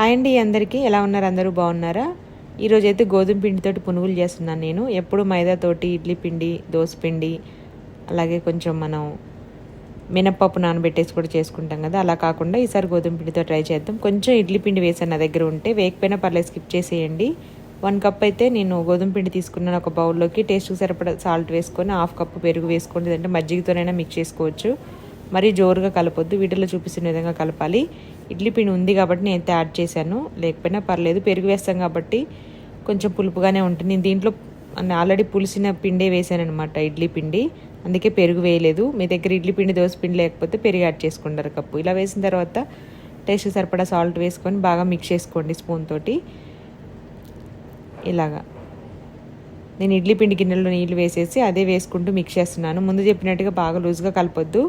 Hi అండి అందరికీ. ఎలా ఉన్నారు? అందరూ బాగున్నారా? ఈరోజు అయితే గోధుమ పిండితోటి పునుగులు చేస్తున్నాను నేను. ఎప్పుడు మైదాతోటి ఇడ్లీ పిండి దోశ పిండి అలాగే కొంచెం మనం మినప్పప్పు నానబెట్టేసి కూడా చేసుకుంటాం కదా. అలా కాకుండా ఈసారి గోధుమ పిండితో ట్రై చేద్దాం. కొంచెం ఇడ్లీ పిండి వేసాను నా దగ్గర ఉంటే. వేయకపోయినా పర్లేదు స్కిప్ చేసేయండి. వన్ కప్ అయితే నేను గోధుమ పిండి తీసుకున్నాను ఒక బౌల్లోకి. టేస్ట్కి సరిపడా సాల్ట్ వేసుకొని హాఫ్ కప్ పెరుగు వేసుకోండి. లేదంటే మజ్జిగతోనైనా మిక్స్ చేసుకోవచ్చు. మరీ జోరుగా కలపొద్దు. వీటిలో చూపిస్తున్న విధంగా కలపాలి. ఇడ్లీ పిండి ఉంది కాబట్టి నేను అయితే యాడ్ చేశాను. లేకపోయినా పర్లేదు పెరుగు వేస్తాం కాబట్టి కొంచెం పులుపుగానే ఉంటుంది. నేను దీంట్లో ఆల్రెడీ పులిసిన పిండే వేసాను అనమాట ఇడ్లీ పిండి. అందుకే పెరుగు వేయలేదు. మీ దగ్గర ఇడ్లీ పిండి దోశ పిండి లేకపోతే పెరుగు యాడ్ చేసుకుంటారు కప్పు. ఇలా వేసిన తర్వాత టేస్ట్ సరిపడా సాల్ట్ వేసుకొని బాగా మిక్స్ చేసుకోండి స్పూన్ తోటి. ఇలాగా. నేను ఇడ్లీ పిండి గిన్నెలో నీళ్ళు వేసేసి అదే వేసుకుంటూ మిక్స్ చేస్తున్నాను. ముందు చెప్పినట్టుగా బాగా లూజ్గా కలపొద్దు.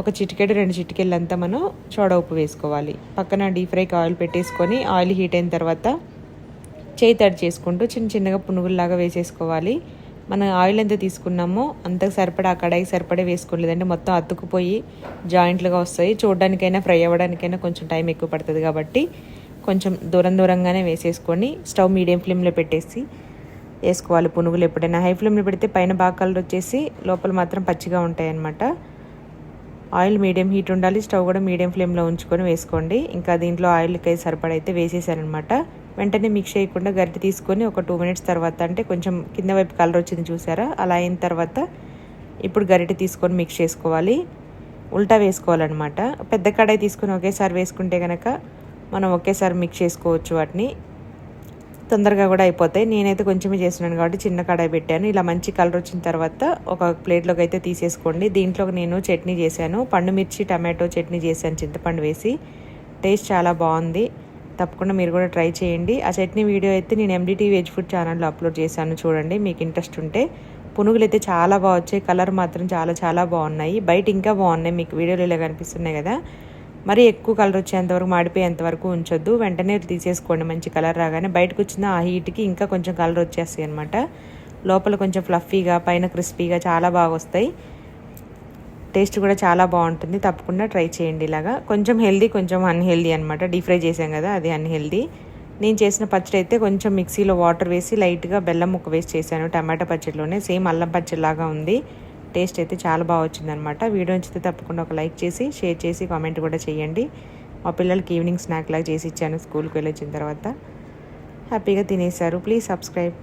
ఒక చిటికెడు రెండు చిటికెళ్ళంతా మనం సోడా ఉప్పు వేసుకోవాలి. పక్కన డీప్ ఫ్రైకి ఆయిల్ పెట్టేసుకొని ఆయిల్ హీట్ అయిన తర్వాత చేయి తడి చేసుకుంటూ చిన్న చిన్నగా పునుగుల్లాగా వేసేసుకోవాలి. మనం ఆయిల్ ఎంత తీసుకున్నామో అంతకు సరిపడా ఆ కడాయికి సరిపడే వేసుకోలేదంటే మొత్తం అతుకుపోయి జాయింట్లుగా వస్తాయి. చూడడానికైనా ఫ్రై అవ్వడానికైనా కొంచెం టైం ఎక్కువ పడుతుంది కాబట్టి కొంచెం దూరం దూరంగానే వేసేసుకొని స్టవ్ మీడియం ఫ్లేమ్లో పెట్టేసి వేసుకోవాలి. పునుగులు ఎప్పుడైనా హై ఫ్లేమ్లో పెడితే పైన బాగా కలర్ వచ్చేసి లోపల మాత్రం పచ్చిగా ఉంటాయి అన్నమాట ఆయిల్ మీడియం హీట్ ఉండాలి స్టవ్ కూడా మీడియం ఫ్లేమ్లో ఉంచుకొని వేసుకోండి. ఇంకా దీంట్లో ఆయిల్కి సరిపడైతే వేసేసారనమాట వెంటనే మిక్స్ చేయకుండా గరిటె తీసుకొని ఒక టూ మినిట్స్ తర్వాత అంటే కొంచెం కింద వైపు కలర్ వచ్చింది చూసారా? అలా అయిన తర్వాత ఇప్పుడు గరిటె తీసుకొని మిక్స్ చేసుకోవాలి. ఉల్టా వేసుకోవాలన్నమాట. పెద్ద కడాయి తీసుకొని ఒకేసారి వేసుకుంటే కనుక మనం ఒకేసారి మిక్స్ చేసుకోవచ్చు వాటిని. తొందరగా కూడా అయిపోతాయి. నేనైతే కొంచెమే చేస్తున్నాను కాబట్టి చిన్న కడాయి పెట్టాను. ఇలా మంచి కలర్ వచ్చిన తర్వాత ఒక ప్లేట్లోకి అయితే తీసేసుకోండి. దీంట్లో నేను చట్నీ చేశాను. పండు మిర్చి టమాటో చట్నీ చేశాను. చింతపండు వేసి టేస్ట్ చాలా బాగుంది. తప్పకుండా మీరు కూడా ట్రై చేయండి. ఆ చట్నీ వీడియో అయితే నేను ఎండిటీ వెజ్ ఫుడ్ ఛానల్లో అప్లోడ్ చేశాను చూడండి. మీకు ఇంట్రెస్ట్ ఉంటే పునుగులు అయితే చాలా బాగా వచ్చాయి. కలర్ మాత్రం చాలా చాలా బాగున్నాయి. బయట ఇంకా బాగున్నాయి. మీకు వీడియోలు ఇలా కనిపిస్తున్నాయి కదా. మరి ఎక్కువ కలర్ వచ్చేంతవరకు మాడిపోయేంత వరకు ఉంచొద్దు. వెంటనే తీసేసుకోండి మంచి కలర్ రాగానే. బయటకు వచ్చిన ఆ హీట్కి ఇంకా కొంచెం కలర్ వచ్చేస్తాయి అనమాట లోపల కొంచెం ఫ్లఫీగా పైన క్రిస్పీగా చాలా బాగా వస్తాయి. టేస్ట్ కూడా చాలా బాగుంటుంది. తప్పకుండా ట్రై చేయండి ఇలాగా. కొంచెం హెల్దీ కొంచెం అన్హెల్దీ అనమాట డీప్ ఫ్రై చేసాం కదా అది అన్హెల్దీ నేను చేసిన పచ్చడి అయితే కొంచెం మిక్సీలో వాటర్ వేసి లైట్గా బెల్లం ముక్క వేసి చేశాను. టమాటా పచ్చడిలోనే. సేమ్ అల్లం పచ్చడిలాగా ఉంది. టేస్ట్ అయితే చాలా బాగా వచ్చిందనమాట. వీడియో నచ్చితే తప్పకుండా ఒక లైక్ చేసి షేర్ చేసి కామెంట్ కూడా చేయండి. మా పిల్లలకి ఈవినింగ్ స్నాక్ లాగా చేసి ఇచ్చాను స్కూల్కి వెళ్ళి వచ్చిన తర్వాత. హ్యాపీగా తినేశారు. Please subscribe.